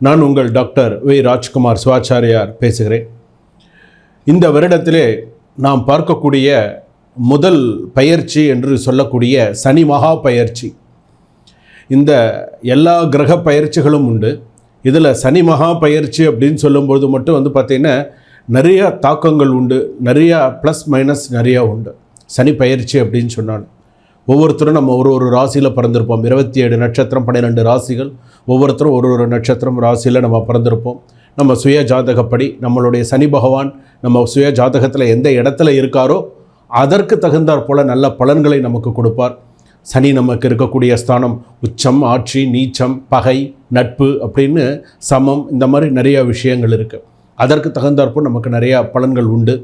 நான் உங்கள் doctor V. Rajkumar Sivachariyar பேசுகிறேன். இந்த வருடத்திலே நாம் பார்க்கக்கூடிய முதல் பயிற்சி என்று சொல்லக்கூடிய சனி மகா பயிற்சி. இந்த எல்லா கிரக பயிற்சிகளும் உண்டு. இதில் சனி மகா பயிற்சி அப்படின்னு சொல்லும்பொழுது மட்டும் வந்து பார்த்திங்கன்னா நிறையா தாக்கங்கள் உண்டு. நிறையா ப்ளஸ் மைனஸ் நிறையா உண்டு. சனி பயிற்சி அப்படின்னு சொன்னாலும். ஒவ்வொருத்தரும் நம்ம ஒரு ஒரு ராசியில் பிறந்திருப்போம். இருபத்தி ஏழு நட்சத்திரம் பன்னிரெண்டு ராசிகள். ஒவ்வொருத்தரும் ஒரு ஒரு நட்சத்திரம் ராசியில் நம்ம பிறந்திருப்போம். நம்ம சுய ஜாதகப்படி நம்மளுடைய சனி பகவான் நம்ம சுய ஜாதகத்தில் எந்த இடத்துல இருக்காரோ அதற்கு தகுந்தாற் போல நல்ல பலன்களை நமக்கு கொடுப்பார். சனி நமக்கு இருக்கக்கூடிய ஸ்தானம் உச்சம் ஆட்சி நீச்சம் பகை நட்பு அப்படின்னு சமம் இந்த மாதிரி நிறையா விஷயங்கள் இருக்குது அதற்கு தகுந்தாற்போல் நமக்கு நிறையா பலன்கள் உண்டு.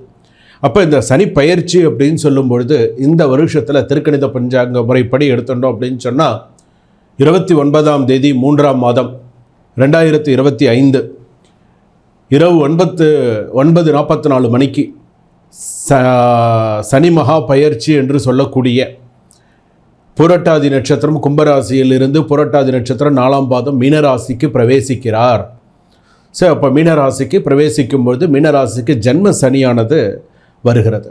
அப்போ இந்த சனி பயிற்சி அப்படின்னு சொல்லும் பொழுது இந்த வருஷத்தில் திருக்கணித பஞ்சாங்க முறைப்படி எடுத்துட்டோம் அப்படின்னு சொன்னால் இருபத்தி ஒன்பதாம் தேதி மூன்றாம் மாதம் ரெண்டாயிரத்தி இருபத்தி ஐந்து இரவு ஒன்பத்து ஒன்பது நாற்பத்தி நாலு மணிக்கு ச சனி மகா பயிற்சி என்று சொல்லக்கூடிய புரட்டாதி நட்சத்திரம் கும்பராசியிலிருந்து புரட்டாதி நட்சத்திரம் நாலாம் பாதம் மீனராசிக்கு பிரவேசிக்கிறார். ஸோ அப்போ மீனராசிக்கு பிரவேசிக்கும் பொழுது மீனராசிக்கு ஜென்ம சனியானது வருகிறது.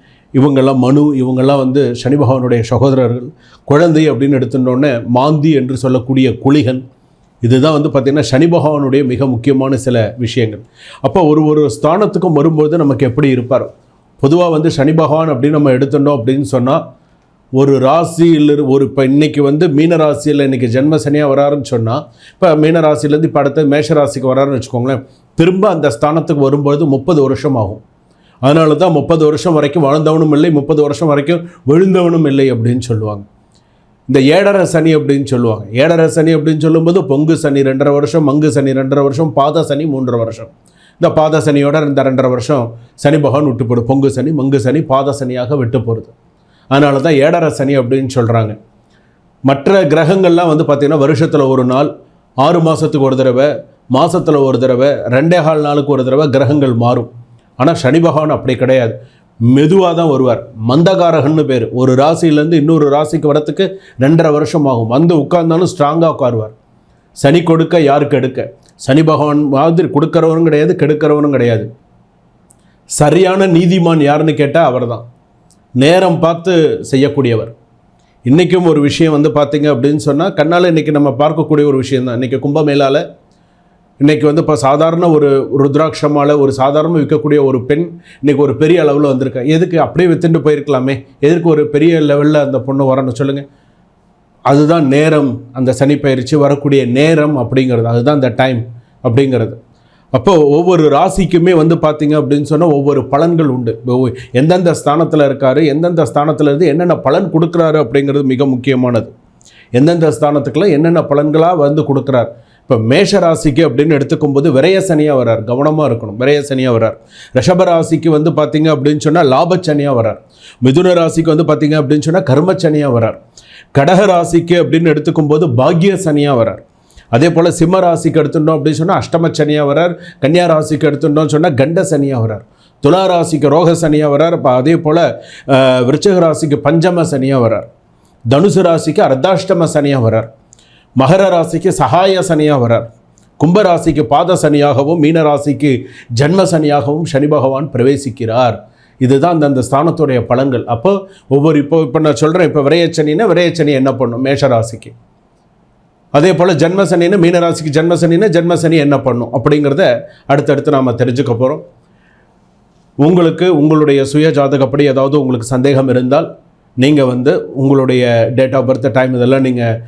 இவங்கெல்லாம் மனு இவங்கெல்லாம் வந்து சனி பகவானுடைய சகோதரர்கள் குழந்தை அப்படின்னு எடுத்துட்டோன்னே மாந்தி என்று சொல்லக்கூடிய குளிகன் இதுதான் வந்து பார்த்திங்கன்னா சனி பகவானுடைய மிக முக்கியமான சில விஷயங்கள். அப்போ ஒரு ஒரு ஸ்தானத்துக்கும் வரும்போது நமக்கு எப்படி இருப்பார்? பொதுவாக வந்து சனி பகவான் அப்படின்னு நம்ம எடுத்துட்டோம் அப்படின்னு சொன்னால் ஒரு ராசியில் ஒரு இப்போ இன்றைக்கி வந்து மீன ராசியில் இன்றைக்கி ஜென்ம சனியாக வராருன்னு சொன்னால் இப்போ மீன ராசியிலேருந்து இப்போ அடுத்த மேஷ ராசிக்கு வராருன்னு வச்சுக்கோங்களேன் திரும்ப அந்த ஸ்தானத்துக்கு வரும்பொழுது முப்பது வருஷம் ஆகும். அதனால தான் முப்பது வருஷம் வரைக்கும் வாழ்ந்தவனும் இல்லை முப்பது வருஷம் வரைக்கும் விழுந்தவனும் இல்லை அப்படின்னு சொல்லுவாங்க. இந்த ஏடர சனி அப்படின்னு சொல்லுவாங்க. ஏடர சனி அப்படின்னு சொல்லும்போது பொங்கு சனி ரெண்டரை வருஷம் மங்கு சனி ரெண்டரை வருஷம் பாத சனி மூன்றரை வருஷம். இந்த பாத சனியோட இந்த ரெண்டரை வருஷம் சனி பகவான் விட்டு போடும் பொங்கு சனி மங்கு சனி பாத சனியாக விட்டு போகிறது அதனால தான் ஏடர சனி அப்படின்னு சொல்கிறாங்க மற்ற கிரகங்கள்லாம் வந்து பார்த்திங்கன்னா வருஷத்தில் ஒரு நாள் ஆறு மாதத்துக்கு ஒரு தடவை மாதத்தில் ஒரு தடவை ரெண்டே கால் நாளுக்கு ஒரு தடவை கிரகங்கள் மாறும். ஆனால் சனி பகவான் அப்படி கிடையாது. மெதுவாக தான் வருவார். மந்தகாரகன்னு பேர். ஒரு ராசியிலேருந்து இன்னொரு ராசிக்கு வரத்துக்கு ரெண்டரை வருஷம் ஆகும். வந்து உட்கார்ந்தாலும் ஸ்ட்ராங்காக உட்காருவார். சனி கொடுக்க யாருக்கு எடுக்க? சனி பகவான் மாதிரி கொடுக்குறவனும் கிடையாது கெடுக்கிறவனும் கிடையாது. சரியான நீதிமான் யாருன்னு கேட்டால் அவர் தான் நேரம் பார்த்து செய்யக்கூடியவர். இன்றைக்கும் ஒரு விஷயம் வந்து பார்த்தீங்க அப்படின்னு சொன்னால் கண்ணால் இன்றைக்கி நம்ம பார்க்கக்கூடிய ஒரு விஷயம் தான் இன்றைக்கி கும்பமேளாவில் இன்றைக்கி வந்து இப்போ சாதாரண ஒரு ருத்ராட்சமால் ஒரு சாதாரண விற்கக்கூடிய ஒரு பெண் இன்றைக்கி ஒரு பெரிய அளவில் வந்திருக்கா? எதுக்கு அப்படியே வித்துட்டு போயிருக்கலாமே? எதுக்கு ஒரு பெரிய லெவலில் அந்த பொண்ணு வரணும் சொல்லுங்கள் அதுதான் நேரம். அந்த சனி பயிற்சி வரக்கூடிய நேரம் அப்படிங்கிறது. அதுதான் அந்த டைம் அப்படிங்கிறது. அப்போ ஒவ்வொரு ராசிக்குமே வந்து பார்த்தீங்க அப்படின்னு சொன்னால் ஒவ்வொரு பலன்கள் உண்டு. எந்தெந்த ஸ்தானத்தில் இருக்கார்? எந்தெந்த ஸ்தானத்தில் இருந்து என்னென்ன பலன் கொடுக்குறாரு அப்படிங்கிறது மிக முக்கியமானது. எந்தெந்த ஸ்தானத்துக்குலாம் என்னென்ன பலன்களாக வந்து கொடுக்குறார்? இப்போ மேஷ ராசிக்கு அப்படின்னு எடுத்துக்கும் போது விரய சனியாக வரார் கவனமாக இருக்கணும் விரையசனியாக வரார் ரிஷப ராசிக்கு வந்து பார்த்தீங்க அப்படின்னு சொன்னால் லாபச்சனியாக வரார் மிதுன ராசிக்கு வந்து பார்த்தீங்க அப்படின்னு சொன்னால் கர்மச்சனியாக வரார் கடக ராசிக்கு அப்படின்னு எடுத்துக்கும் போது பாக்ய சனியாக வரார் அதே போல் சிம்ம ராசிக்கு எடுத்துட்டோம் அப்படின்னு சொன்னால் அஷ்டம சனியாக வரார் கன்னியா ராசிக்கு எடுத்துட்டோம்னு சொன்னால் கண்ட சனியாக வரார் துலா ராசிக்கு ரோக சனியாக வரார் இப்போ அதே போல் விருச்சக ராசிக்கு பஞ்சம சனியாக வரார் தனுசு ராசிக்கு அர்த்தாஷ்டம சனியாக வரார் மகர ராசிக்கு சகாய சனியாக வரார். கும்ப ராசிக்கு பாத சனியாகவும் மீன ராசிக்கு ஜன்ம சனியாகவும் சனி பகவான் பிரவேசிக்கிறார். இதுதான் அந்தந்த ஸ்தானத்துடைய பலன்கள். அப்போ ஒவ்வொரு இப்போ இப்போ நான் சொல்கிறேன் இப்போ விரையச்சனின்னா விரையச்சனி என்ன பண்ணும்? மேஷராசிக்கு அதே போல் ஜென்மசனின்னு மீனராசிக்கு ஜென்மசனின்னா ஜென்மசனி என்ன பண்ணும்? அப்படிங்கிறத அடுத்தடுத்து நாம் தெரிஞ்சுக்க போகிறோம் உங்களுக்கு உங்களுடைய சுய ஜாதகப்படி ஏதாவது உங்களுக்கு சந்தேகம் இருந்தால் நீங்கள் வந்து உங்களுடைய டேட் ஆஃப் பர்த் டைம் இதெல்லாம் நீங்கள்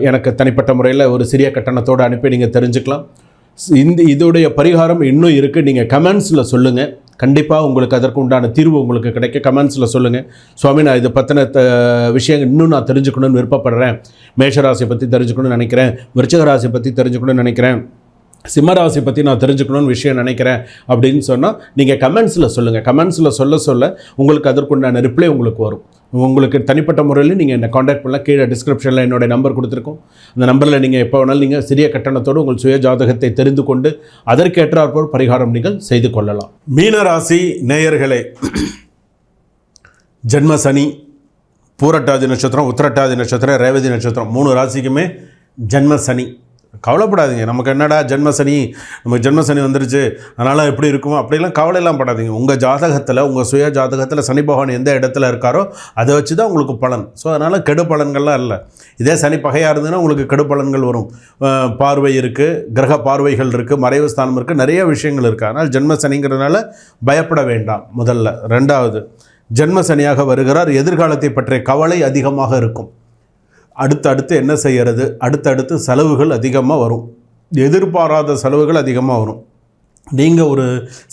எனக்கு தனிப்பட்ட முறையில் ஒரு சிறிய கட்டணத்தோடு அனுப்பி நீங்கள் தெரிஞ்சுக்கலாம். ஸ்- இந்த இதோடைய பரிகாரம் இன்னும் இருக்குது நீங்கள் கமெண்ட்ஸில் சொல்லுங்கள் கண்டிப்பாக உங்களுக்கு அதற்கு உண்டான தீர்வு உங்களுக்கு கிடைக்க கமெண்ட்ஸில் சொல்லுங்கள் சுவாமி நான் இதை பற்றின த விஷயங்கள் இன்னும் நான் தெரிஞ்சுக்கணும்னு விருப்பப்படுறேன். மேஷராசியை பற்றி தெரிஞ்சுக்கணும்னு நினைக்கிறேன். விருச்சகராசியை பற்றி தெரிஞ்சுக்கணும்னு நினைக்கிறேன். சிம்மராசி பற்றி நான் தெரிஞ்சுக்கணும்னு விஷயம் நினைக்கிறேன் அப்படின்னு சொன்னால் நீங்கள் கமெண்ட்ஸில் சொல்லுங்கள் கமெண்ட்ஸில் சொல்ல சொல்ல உங்களுக்கு அதற்குண்டான ரிப்ளை உங்களுக்கு வரும். உங்களுக்கு தனிப்பட்ட முறையில் நீங்கள் என்னை காண்டாக்ட் பண்ணலாம். கீழே டிஸ்கிரிப்ஷனில் என்னுடைய நம்பர் கொடுத்துருக்கோம். அந்த நம்பரில் நீங்கள் எப்போ வேணாலும் நீங்கள் சிறிய கட்டணத்தோடு உங்கள் சுய ஜாதகத்தை தெரிந்து கொண்டு அதற்கேற்றாற்போல் பரிகாரம் நீங்கள் செய்து கொள்ளலாம். மீனராசி நேயர்களே ஜென்ம சனி பூரட்டாதி நட்சத்திரம் உத்திரட்டாதி நட்சத்திரம் ரேவதி நட்சத்திரம் மூணு ராசிக்குமே ஜென்ம சனி. கவலைப்படாதீங்க. நமக்கு என்னடா ஜென்ம சனி நமக்கு ஜென்ம சனி வந்துருச்சு அதனால் எப்படி இருக்குமோ அப்படிலாம் கவலையெல்லாம் படாதீங்க. உங்கள் ஜாதகத்தில் உங்கள் சுய ஜாதகத்தில் சனி பகவான் எந்த இடத்துல இருக்காரோ அதை வச்சு தான் உங்களுக்கு பலன். ஸோ அதனால் கெடு பலன்கள்லாம் இல்லை. இதே சனி பகையாக இருந்ததுன்னா உங்களுக்கு கெடு பலன்கள் வரும். பார்வை இருக்குது கிரக பார்வைகள் இருக்குது மறைவு ஸ்தானம் இருக்குது நிறைய விஷயங்கள் இருக்குது அதனால் ஜென்ம சனிங்கிறதுனால பயப்பட வேண்டாம் முதல்ல. ரெண்டாவது ஜென்ம சனியாக வருகிறார் எதிர்காலத்தை பற்றிய கவலை அதிகமாக இருக்கும். அடுத்தடுத்து என்ன செய்கிறது அடுத்தடுத்து செலவுகள் அதிகமாக வரும். எதிர்பாராத செலவுகள் அதிகமாக வரும். நீங்கள் ஒரு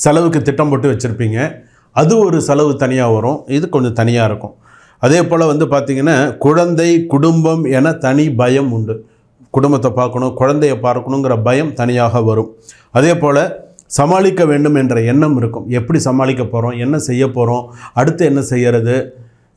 செலவுக்கு திட்டம் போட்டு வச்சுருப்பீங்க. அது ஒரு செலவு தனியாக வரும். இது கொஞ்சம் தனியாக இருக்கும். அதே போல் வந்து பார்த்திங்கன்னா குழந்தை குடும்பம் என தனி பயம் உண்டு. குடும்பத்தை பார்க்கணும் குழந்தைய பார்க்கணுங்கிற பயம் தனியாக வரும். அதே போல் சமாளிக்க வேண்டும் என்ற எண்ணம் இருக்கும். எப்படி சமாளிக்க போகிறோம் என்ன செய்ய போகிறோம் அடுத்து என்ன செய்கிறது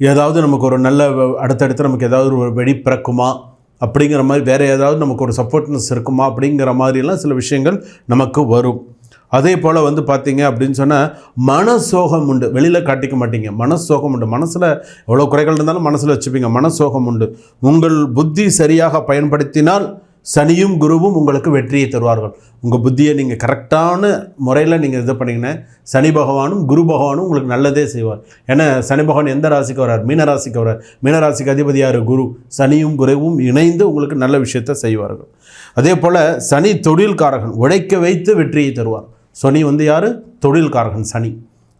ஏதாவது நமக்கு ஒரு நல்ல வ- அடுத்தடுத்து நமக்கு ஏதாவது ஒரு வெடி பிறக்குமா? அப்படிங்கிற மாதிரி வேறு ஏதாவது நமக்கு ஒரு சப்போர்ட்னஸ் இருக்குமா? அப்படிங்கிற மாதிரிலாம் சில விஷயங்கள் நமக்கு வரும். அதே போல் வந்து பார்த்தீங்க அப்படின்னு சொன்னால் மனசோகம் உண்டு. வெளியில் காட்டிக்க மாட்டீங்க. மனசோகம் உண்டு. மனசில் எவ்வளோ குறைகள் இருந்தாலும் மனசில் வச்சுப்பீங்க. மனசோகம் உண்டு. உங்கள் புத்தி சரியாக பயன்படுத்தினால் சனியும் குருவும் உங்களுக்கு வெற்றியை தருவார்கள். உங்கள் புத்தியை நீங்கள் கரெக்டான முறையில் நீங்கள் இது பண்ணிங்கன்னா சனி பகவானும் குரு பகவானும் உங்களுக்கு நல்லதே செய்வார். ஏன்னா சனி பகவான் எந்த ராசிக்கு வரார் மீன ராசிக்கு வரார் மீன ராசிக்கு குரு. சனியும் குருவும் இணைந்து உங்களுக்கு நல்ல விஷயத்தை செய்வார்கள். அதே போல் சனி தொழில்காரகன் உழைக்க வைத்து வெற்றியை தருவார். சனி வந்து யார்? தொழில்காரகன் சனி.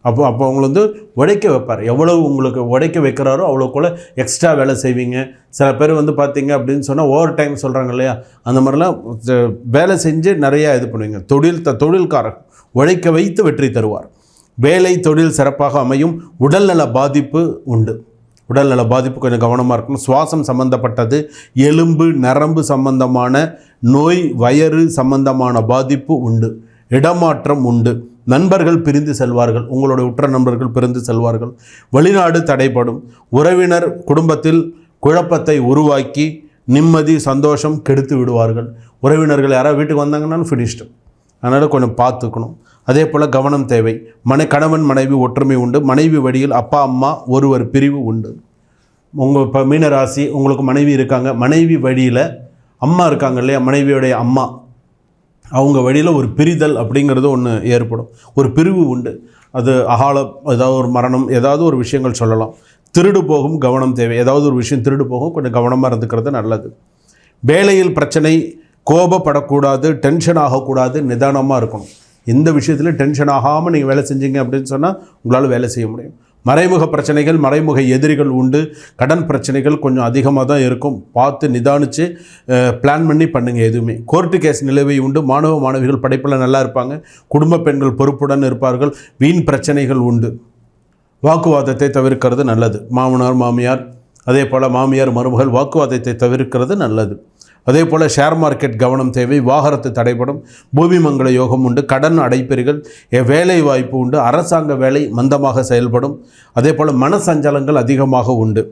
அப்போ அப்போ அவங்கள வந்து உடைக்க வைப்பார். எவ்வளவு உங்களுக்கு உடைக்க வைக்கிறாரோ அவ்வளோக்குள்ள எக்ஸ்ட்ரா வேலை செய்வீங்க. சில பேர் வந்து பார்த்தீங்க அப்படின்னு சொன்னால் ஓவர் டைம் சொல்கிறாங்க இல்லையா? அந்த மாதிரிலாம் வேலை செஞ்சு நிறையா இது பண்ணுவீங்க. தொழில் த தொழில்காரர் உழைக்க வைத்து வெற்றி தருவார். வேலை தொழில் சிறப்பாக அமையும். உடல்நல பாதிப்பு உண்டு. உடல்நல பாதிப்பு கொஞ்சம் கவனமாக இருக்கணும். சுவாசம் சம்பந்தப்பட்டது எலும்பு நரம்பு சம்பந்தமான நோய் வயறு சம்பந்தமான பாதிப்பு உண்டு. இடமாற்றம் உண்டு. நண்பர்கள் பிரிந்து செல்வார்கள். உங்களுடைய உற்ற நண்பர்கள் பிரிந்து செல்வார்கள். வெளிநாடு தடைப்படும் உறவினர் குடும்பத்தில் குழப்பத்தை உருவாக்கி நிம்மதி சந்தோஷம் கெடுத்து விடுவார்கள். உறவினர்கள் யாராவது வீட்டுக்கு வந்தாங்கன்னாலும் ஃபினிஷ்டு அதனால் கொஞ்சம் பார்த்துக்கணும். அதே போல் கவனம் தேவை. மனை கணவன் மனைவி ஒற்றுமை உண்டு. மனைவி வழியில் அப்பா அம்மா ஒருவர் பிரிவு உண்டு. உங்கள் இப்போ மீனராசி உங்களுக்கு மனைவி இருக்காங்க. மனைவி வழியில் அம்மா இருக்காங்க இல்லையா? மனைவியுடைய அம்மா. அவங்க வழியில் ஒரு பிரிதல் அப்படிங்கிறது ஒன்று ஏற்படும். ஒரு பிரிவு உண்டு. அது அகால ஏதாவது ஒரு மரணம் ஏதாவது ஒரு விஷயங்கள் சொல்லலாம். திருடு போகும் கவனம் தேவை. ஏதாவது ஒரு விஷயம் திருடு போகும் கொஞ்சம் கவனமாக இருந்துக்கிறது நல்லது. வேலையில் பிரச்சனை கோபப்படக்கூடாது டென்ஷன் ஆகக்கூடாது நிதானமாக இருக்கணும். எந்த விஷயத்துலையும் டென்ஷன் ஆகாமல் நீங்கள் வேலை செஞ்சீங்க அப்படின்னு சொன்னால் உங்களால் வேலை செய்ய முடியும். மறைமுக பிரச்சனைகள் மறைமுக எதிரிகள் உண்டு. கடன் பிரச்சனைகள் கொஞ்சம் அதிகமாக தான் இருக்கும். பார்த்து நிதானித்து பிளான் பண்ணி பண்ணுங்கள் எதுவுமே. கோர்ட்டு கேஸ் நிலவை உண்டு. மாணவ மாணவிகள் படைப்பில் நல்லா இருப்பாங்க. குடும்ப பெண்கள் பொறுப்புடன் இருப்பார்கள். வீண் பிரச்சனைகள் உண்டு. வாக்குவாதத்தை தவிர்க்கிறது நல்லது. மாமனார் மாமியார் அதே போல் மாமியார் மருமகள் வாக்குவாதத்தை தவிர்க்கிறது நல்லது. அதே போல் ஷேர் மார்க்கெட் கவனம் தேவை விவாகரத்து தடைப்படும் பூமி மங்கள யோகம் உண்டு கடன் அடைப்பீர்கள் வேலை வாய்ப்பு உண்டு அரசாங்க வேலை மந்தமாக செயல்படும் அதே போல் மனசஞ்சலங்கள் அதிகமாக உண்டு.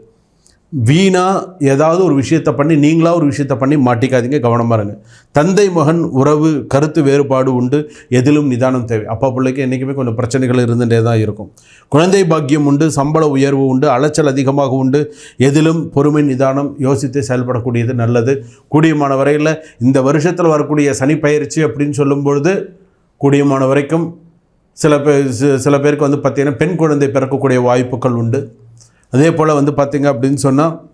வீணாக ஏதாவது ஒரு விஷயத்தை பண்ணி நீங்களாக ஒரு விஷயத்தை பண்ணி மாட்டிக்காதீங்க கவனமாக இருங்க. தந்தை மகன் உறவு கருத்து வேறுபாடு உண்டு எதிலும் நிதானம் தேவை. அப்பா பிள்ளைக்கு என்றைக்குமே கொஞ்சம் பிரச்சனைகள் இருந்துகிட்டே தான் இருக்கும். குழந்தை பாக்கியம் உண்டு சம்பள உயர்வு உண்டு அலைச்சல் அதிகமாக உண்டு எதிலும் பொறுமை நிதானம் யோசித்து செயல்படக்கூடியது நல்லது. கூடியமான வரையில் இந்த வருஷத்தில் வரக்கூடிய சனி பயிற்சி அப்படின்னு சொல்லும்பொழுது கூடியமான வரைக்கும் சில பேர் சில பேருக்கு வந்து பார்த்திங்கன்னா பெண் குழந்தை பிறக்கக்கூடிய வாய்ப்புகள் உண்டு. அதே போல் வந்து பார்த்திங்க அப்படின்னு சொன்னால்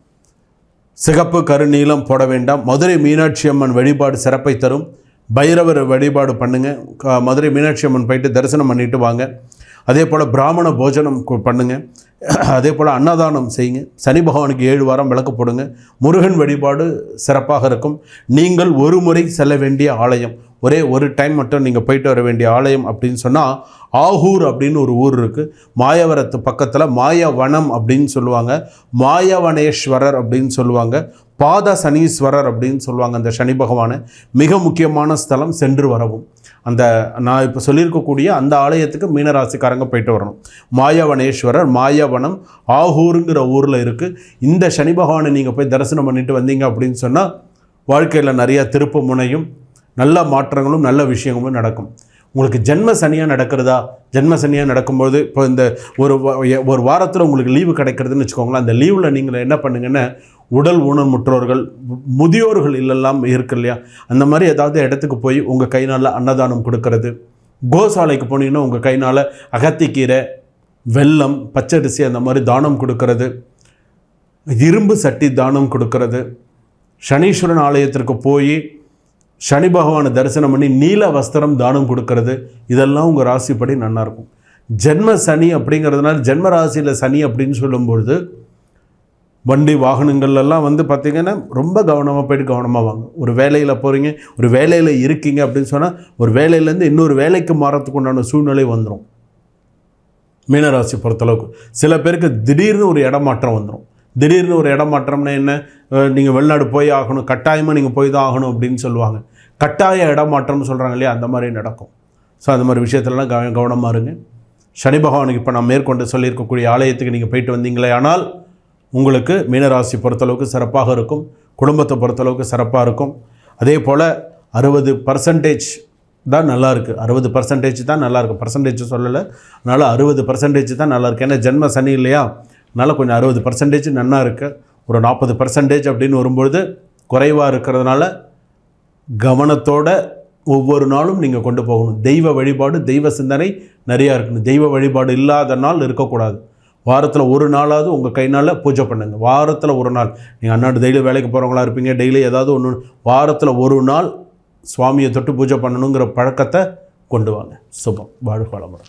சிகப்பு கருநீளம் போட வேண்டாம். மதுரை மீனாட்சி அம்மன் வழிபாடு சிறப்பை தரும். பைரவர் வழிபாடு பண்ணுங்க. மதுரை மீனாட்சி அம்மன் போயிட்டு தரிசனம் பண்ணிட்டு வாங்க. அதே போல் பிராமண போஜனம் கு- அதே போல் அன்னதானம் செய்யுங்க. சனி பகவானுக்கு ஏழு வாரம் விளக்கு போடுங்க. முருகன் வழிபாடு சிறப்பாக இருக்கும். நீங்கள் ஒரு முறை செல்ல வேண்டிய ஆலயம். ஒரே ஒரு டைம் மட்டும் நீங்கள் போயிட்டு வர வேண்டிய ஆலயம் அப்படின்னு சொன்னால் ஆகூர் அப்படின்னு ஒரு ஊர் இருக்குது மாயவரத்து பக்கத்தில் மாயவனம் அப்படின்னு சொல்லுவாங்க. மாயவனேஸ்வரர் அப்படின்னு சொல்லுவாங்க. பாத சனீஸ்வரர் அப்படின்னு சொல்லுவாங்க அந்த சனி பகவானை. மிக முக்கியமான ஸ்தலம் சென்று வரவும். அந்த நான் இப்போ சொல்லியிருக்கக்கூடிய அந்த ஆலயத்துக்கு மீனராசிக்காரங்க போயிட்டு வரணும். மாயவனேஸ்வரர் மாயவனம் ஆகூருங்கிற ஊரில் இருக்குது இந்த சனி பகவானை நீங்கள் போய் தரிசனம் பண்ணிட்டு வந்தீங்க அப்படின்னு சொன்னால் வாழ்க்கையில் நிறையா திருப்பு முனையும் நல்ல மாற்றங்களும் நல்ல விஷயங்களும் நடக்கும். உங்களுக்கு ஜென்ம சனியாக நடக்கிறதா? ஜென்ம சனியாக நடக்கும்போது இப்போ இந்த ஒரு ஒரு வாரத்தில் உங்களுக்கு லீவு கிடைக்கிறதுன்னு வச்சுக்கோங்களேன் அந்த லீவில் நீங்கள் என்ன பண்ணுங்கன்னா உடல் ஊனமுற்றோர்கள் முதியோர்கள் இல்லெல்லாம் இருக்கு இல்லையா? அந்த மாதிரி ஏதாவது இடத்துக்கு போய் உங்கள் கைனால் அன்னதானம் கொடுக்கறது. கோசாலைக்கு போனீங்கன்னா உங்கள் கைனால் அகத்திக்கீரை வெல்லம் பச்சரிசி அந்த மாதிரி தானம் கொடுக்கறது. இரும்பு சட்டி தானம் கொடுக்கறது. சனீஸ்வரன் ஆலயத்திற்கு போய் சனி பகவானை தரிசனம் பண்ணி நீல வஸ்திரம் தானம் கொடுக்கறது. இதெல்லாம் உங்கள் ராசிப்படி நல்லா இருக்கும். ஜென்ம சனி அப்படிங்கிறதுனால ஜென்ம ராசியில் சனி அப்படின்னு சொல்லும்பொழுது வண்டி வாகனங்கள்லாம் வந்து பார்த்திங்கன்னா ரொம்ப கவனமாக போயிட்டு கவனமாக வாங்க. ஒரு வேலையில் போகிறீங்க ஒரு வேலையில் இருக்கீங்க அப்படின்னு சொன்னால் ஒரு வேலையிலேருந்து இன்னொரு வேலைக்கு மாறத்துக்கு உண்டான சூழ்நிலை வந்துடும் மீனராசி பொறுத்தளவுக்கு. சில பேருக்கு திடீர்னு ஒரு இடமாற்றம் வந்துடும் திடீர்னு ஒரு இடமாற்றம்னா என்ன? நீங்கள் வெளிநாடு போய் ஆகணும் கட்டாயமாக நீங்கள் போய் தான் ஆகணும் அப்படின்னு சொல்லுவாங்க. கட்டாய இடமாற்றம்னு சொல்கிறாங்க இல்லையா? அந்த மாதிரி நடக்கும். ஸோ அந்த மாதிரி விஷயத்துலலாம் கவ கவனமாக இருங்க. சனி பகவானுக்கு இப்போ நான் மேற்கொண்டு சொல்லியிருக்கக்கூடிய ஆலயத்துக்கு நீங்கள் போயிட்டு வந்தீங்களே ஆனால் உங்களுக்கு மீனராசி பொறுத்தளவுக்கு சிறப்பாக இருக்கும். குடும்பத்தை பொறுத்தளவுக்கு சிறப்பாக இருக்கும். அதே போல் அறுபது பர்சன்டேஜ் தான் நல்லா இருக்குது அறுபது பர்சன்டேஜ் தான் நல்லாயிருக்கும் பர்சன்டேஜ் சொல்லலை. அதனால் அறுபது பர்சன்டேஜ் தான் நல்லாயிருக்கு ஏன்னா ஜென்ம சனி இல்லையா? அதனால் கொஞ்சம் அறுபது பர்சன்டேஜ் நல்லா இருக்குது ஒரு நாற்பது பர்சன்டேஜ் அப்படின்னு வரும்பொழுது குறைவாக இருக்கிறதுனால கவனத்தோட ஒவ்வொரு நாளும் நீங்கள் கொண்டு போகணும். தெய்வ வழிபாடு தெய்வ சிந்தனை நிறையா இருக்கணும். தெய்வ வழிபாடு இல்லாத நாள் இருக்கக்கூடாது. வாரத்தில் ஒரு நாளாவது உங்கள் கைனால் பூஜை பண்ணுங்கள் வாரத்தில் ஒரு நாள். நீங்கள் அன்னாடு டெய்லி வேலைக்கு போகிறவங்களா இருப்பீங்க. டெய்லி ஏதாவது ஒன்று வாரத்தில் ஒரு நாள் சுவாமியை தொட்டு பூஜை பண்ணணுங்கிற பழக்கத்தை கொண்டு வாங்க. சுபம். வாழ்க வளமுடன்.